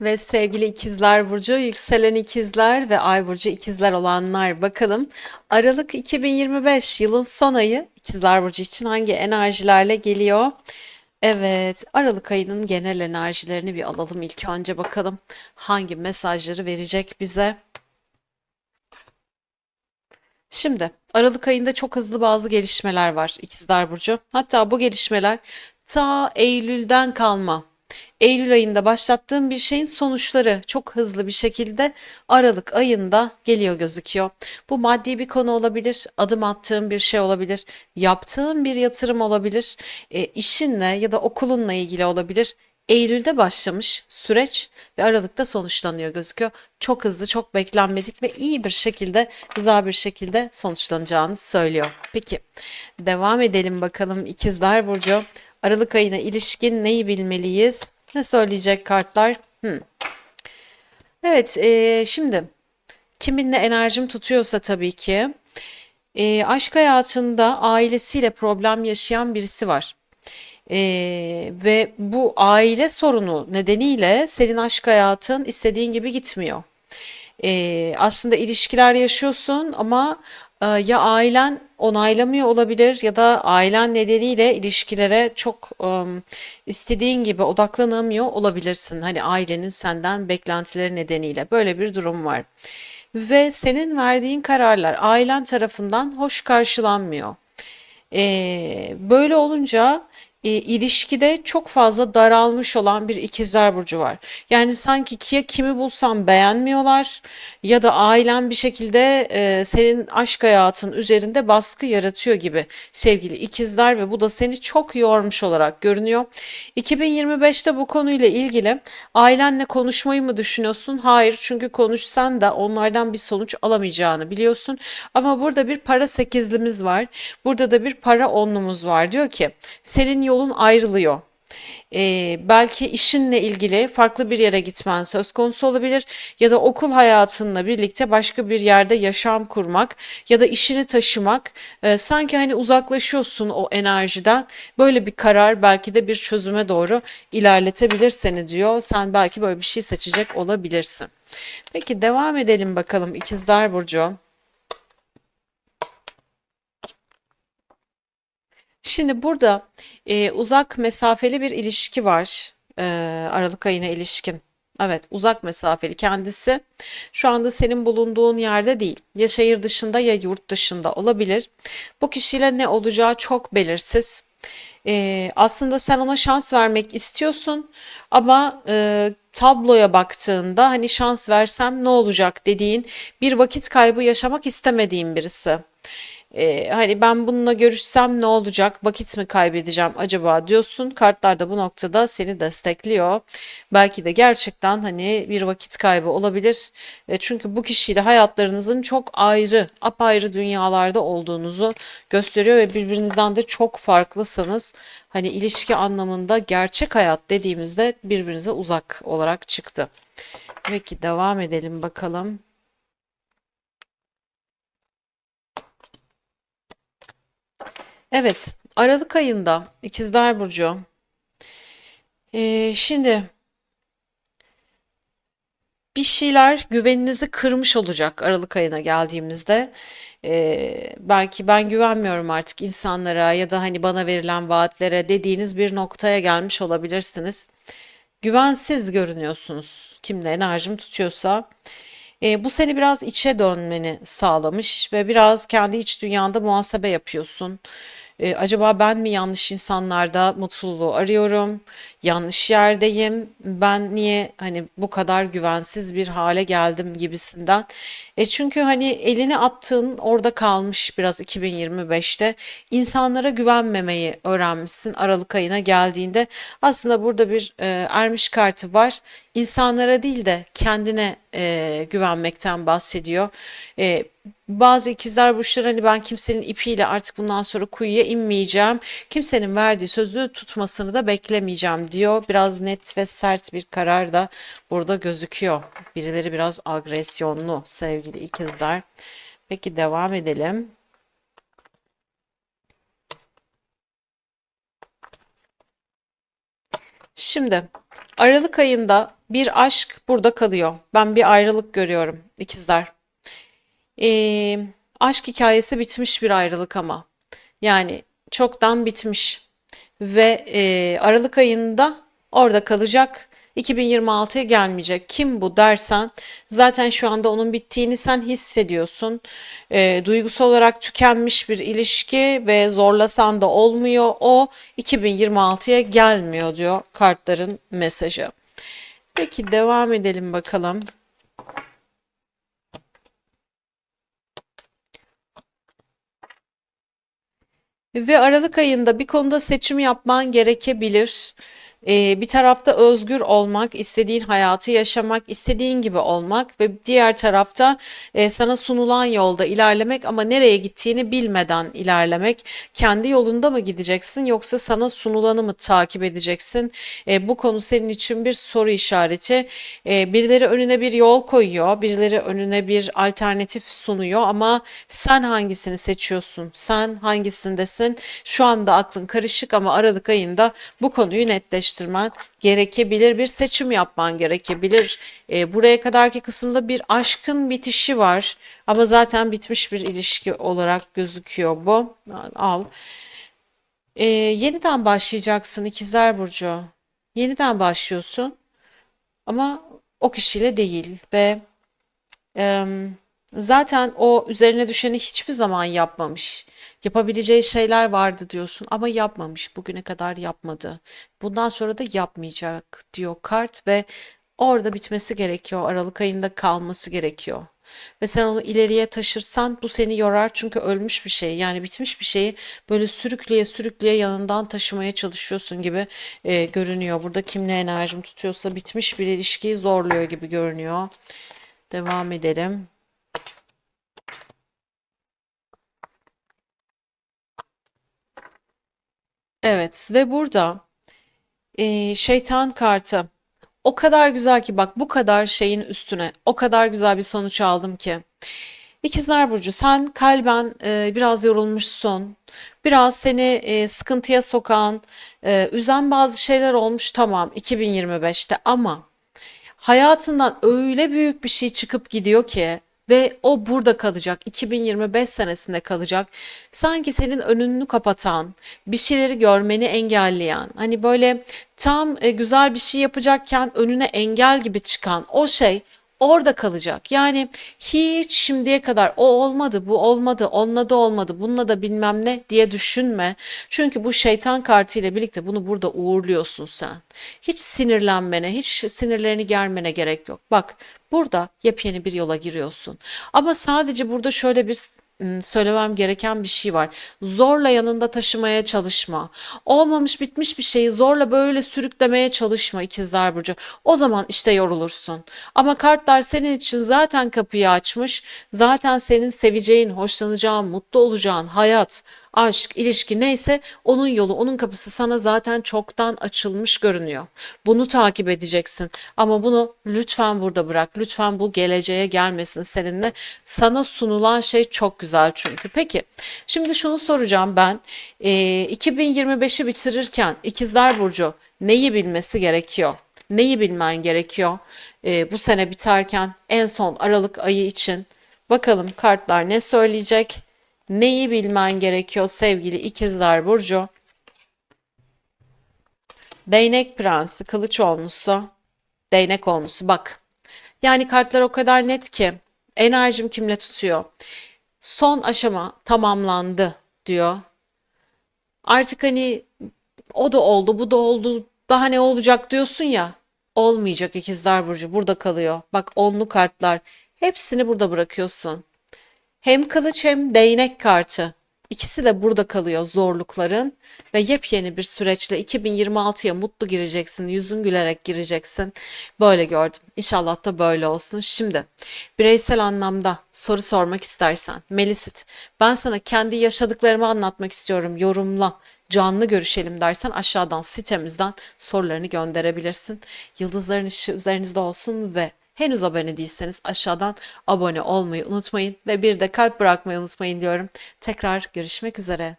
Ve sevgili ikizler burcu, yükselen ikizler ve ay burcu ikizler olanlar bakalım Aralık 2025 yılın son ayı ikizler burcu için hangi enerjilerle geliyor? Evet, Aralık ayının genel enerjilerini bir alalım ilk önce bakalım hangi mesajları verecek bize. Şimdi Aralık ayında çok hızlı bazı gelişmeler var İkizler Burcu. Hatta bu gelişmeler ta Eylül'den kalma. Eylül ayında başlattığım bir şeyin sonuçları çok hızlı bir şekilde Aralık ayında geliyor gözüküyor. Bu maddi bir konu olabilir, adım attığım bir şey olabilir, yaptığım bir yatırım olabilir, e, işinle ya da okulunla ilgili olabilir. Eylül'de başlamış süreç ve Aralık'ta sonuçlanıyor gözüküyor. Çok hızlı, çok beklenmedik ve iyi bir şekilde, güzel bir şekilde sonuçlanacağını söylüyor. Peki, devam edelim bakalım İkizler Burcu. Aralık ayına ilişkin neyi bilmeliyiz? Ne söyleyecek kartlar? Hmm. Evet, e, şimdi kiminle enerjim tutuyorsa tabii ki e, aşk hayatında ailesiyle problem yaşayan birisi var. Ee, ve bu aile sorunu nedeniyle senin aşk hayatın istediğin gibi gitmiyor. Ee, aslında ilişkiler yaşıyorsun ama e, ya ailen onaylamıyor olabilir ya da ailen nedeniyle ilişkilere çok e, istediğin gibi odaklanamıyor olabilirsin. Hani ailenin senden beklentileri nedeniyle böyle bir durum var. Ve senin verdiğin kararlar ailen tarafından hoş karşılanmıyor. Ee, böyle olunca e, ilişkide çok fazla daralmış olan bir ikizler burcu var. Yani sanki ki kimi bulsam beğenmiyorlar ya da ailen bir şekilde e, senin aşk hayatın üzerinde baskı yaratıyor gibi sevgili ikizler ve bu da seni çok yormuş olarak görünüyor. 2025'te bu konuyla ilgili ailenle konuşmayı mı düşünüyorsun? Hayır çünkü konuşsan da onlardan bir sonuç alamayacağını biliyorsun. Ama burada bir para sekizlimiz var. Burada da bir para onlumuz var. Diyor ki senin yolun ayrılıyor. Ee, belki işinle ilgili farklı bir yere gitmen söz konusu olabilir ya da okul hayatınla birlikte başka bir yerde yaşam kurmak ya da işini taşımak Ee, sanki hani uzaklaşıyorsun o enerjiden böyle bir karar belki de bir çözüme doğru ilerletebilir seni diyor sen belki böyle bir şey seçecek olabilirsin. Peki devam edelim bakalım İkizler Burcu. Şimdi burada e, uzak mesafeli bir ilişki var e, Aralık ayına ilişkin. Evet, uzak mesafeli kendisi şu anda senin bulunduğun yerde değil. Ya şehir dışında ya yurt dışında olabilir. Bu kişiyle ne olacağı çok belirsiz. E, aslında sen ona şans vermek istiyorsun ama e, tabloya baktığında hani şans versem ne olacak dediğin bir vakit kaybı yaşamak istemediğin birisi. Ee, hani ben bununla görüşsem ne olacak? Vakit mi kaybedeceğim acaba diyorsun. Kartlar da bu noktada seni destekliyor. Belki de gerçekten hani bir vakit kaybı olabilir. E, çünkü bu kişiyle hayatlarınızın çok ayrı, apayrı dünyalarda olduğunuzu gösteriyor ve birbirinizden de çok farklısınız. Hani ilişki anlamında gerçek hayat dediğimizde birbirinize uzak olarak çıktı. Peki devam edelim bakalım. Evet, Aralık ayında İkizler Burcu. Ee, şimdi bir şeyler güveninizi kırmış olacak Aralık ayına geldiğimizde. Ee, belki ben güvenmiyorum artık insanlara ya da hani bana verilen vaatlere dediğiniz bir noktaya gelmiş olabilirsiniz. Güvensiz görünüyorsunuz. Kimle enerjim tutuyorsa. Ee, bu seni biraz içe dönmeni sağlamış ve biraz kendi iç dünyanda muhasebe yapıyorsun. Ee, acaba ben mi yanlış insanlarda mutluluğu arıyorum? Yanlış yerdeyim. Ben niye hani bu kadar güvensiz bir hale geldim gibisinden. E çünkü hani elini attığın orada kalmış biraz 2025'te. İnsanlara güvenmemeyi öğrenmişsin Aralık ayına geldiğinde. Aslında burada bir e, ermiş kartı var. İnsanlara değil de kendine e, güvenmekten bahsediyor. E, bazı ikizler burçları hani ben kimsenin ipiyle artık bundan sonra kuyuya inmeyeceğim. Kimsenin verdiği sözü tutmasını da beklemeyeceğim diyor. Biraz net ve sert bir karar da burada gözüküyor. Birileri biraz agresyonlu sevgili ikizler. Peki devam edelim. Şimdi Aralık ayında bir aşk burada kalıyor. Ben bir ayrılık görüyorum ikizler. Ee, aşk hikayesi bitmiş bir ayrılık ama. Yani çoktan bitmiş. Ve e, Aralık ayında orada kalacak. 2026'ya gelmeyecek. Kim bu dersen zaten şu anda onun bittiğini sen hissediyorsun. E, duygusal olarak tükenmiş bir ilişki ve zorlasan da olmuyor. O 2026'ya gelmiyor diyor kartların mesajı. Peki devam edelim bakalım. Ve Aralık ayında bir konuda seçim yapman gerekebilir. Ee, bir tarafta özgür olmak, istediğin hayatı yaşamak, istediğin gibi olmak ve diğer tarafta e, sana sunulan yolda ilerlemek ama nereye gittiğini bilmeden ilerlemek. Kendi yolunda mı gideceksin yoksa sana sunulanı mı takip edeceksin? E, bu konu senin için bir soru işareti. E, birileri önüne bir yol koyuyor, birileri önüne bir alternatif sunuyor ama sen hangisini seçiyorsun? Sen hangisindesin? Şu anda aklın karışık ama Aralık ayında bu konuyu netleştirmen gerekebilir. Bir seçim yapman gerekebilir. E, buraya kadarki kısımda bir aşkın bitişi var ama zaten bitmiş bir ilişki olarak gözüküyor bu. Al. E, yeniden başlayacaksın İkizler Burcu. Yeniden başlıyorsun ama o kişiyle değil ve Em, zaten o üzerine düşeni hiçbir zaman yapmamış. Yapabileceği şeyler vardı diyorsun ama yapmamış. Bugüne kadar yapmadı. Bundan sonra da yapmayacak diyor kart ve orada bitmesi gerekiyor. Aralık ayında kalması gerekiyor. Ve sen onu ileriye taşırsan bu seni yorar çünkü ölmüş bir şey yani bitmiş bir şeyi böyle sürükleye sürükleye yanından taşımaya çalışıyorsun gibi e, görünüyor. Burada kimle enerjim tutuyorsa bitmiş bir ilişkiyi zorluyor gibi görünüyor. Devam edelim. Evet ve burada e, şeytan kartı o kadar güzel ki bak bu kadar şeyin üstüne o kadar güzel bir sonuç aldım ki. İkizler Burcu sen kalben e, biraz yorulmuşsun. Biraz seni e, sıkıntıya sokan, e, üzen bazı şeyler olmuş tamam 2025'te ama hayatından öyle büyük bir şey çıkıp gidiyor ki ve o burada kalacak. 2025 senesinde kalacak. Sanki senin önünü kapatan, bir şeyleri görmeni engelleyen, hani böyle tam e, güzel bir şey yapacakken önüne engel gibi çıkan o şey orada kalacak. Yani hiç şimdiye kadar o olmadı, bu olmadı, onunla da olmadı, bununla da bilmem ne diye düşünme. Çünkü bu şeytan kartı ile birlikte bunu burada uğurluyorsun sen. Hiç sinirlenmene, hiç sinirlerini germene gerek yok. Bak burada yepyeni bir yola giriyorsun. Ama sadece burada şöyle bir söylemem gereken bir şey var. Zorla yanında taşımaya çalışma. Olmamış bitmiş bir şeyi zorla böyle sürüklemeye çalışma ikizler burcu. O zaman işte yorulursun. Ama kartlar senin için zaten kapıyı açmış. Zaten senin seveceğin, hoşlanacağın, mutlu olacağın hayat, aşk, ilişki neyse onun yolu, onun kapısı sana zaten çoktan açılmış görünüyor. Bunu takip edeceksin. Ama bunu lütfen burada bırak. Lütfen bu geleceğe gelmesin seninle. Sana sunulan şey çok güzel çünkü. Peki, şimdi şunu soracağım ben. Ee, 2025'i bitirirken İkizler Burcu neyi bilmesi gerekiyor? Neyi bilmen gerekiyor? Ee, bu sene biterken en son Aralık ayı için bakalım kartlar ne söyleyecek? Neyi bilmen gerekiyor sevgili İkizler Burcu? Değnek Prensi, Kılıç Onlusu, Değnek Onlusu. Bak. Yani kartlar o kadar net ki enerjim kimle tutuyor? Son aşama tamamlandı diyor. Artık hani o da oldu, bu da oldu. Daha ne olacak diyorsun ya. Olmayacak İkizler Burcu burada kalıyor. Bak onlu kartlar. Hepsini burada bırakıyorsun. Hem kılıç hem değnek kartı. İkisi de burada kalıyor zorlukların ve yepyeni bir süreçle 2026'ya mutlu gireceksin, yüzün gülerek gireceksin. Böyle gördüm. İnşallah da böyle olsun. Şimdi bireysel anlamda soru sormak istersen Melisit, ben sana kendi yaşadıklarımı anlatmak istiyorum. Yorumla, canlı görüşelim dersen aşağıdan sitemizden sorularını gönderebilirsin. Yıldızların ışığı üzerinizde olsun ve Henüz abone değilseniz aşağıdan abone olmayı unutmayın ve bir de kalp bırakmayı unutmayın diyorum. Tekrar görüşmek üzere.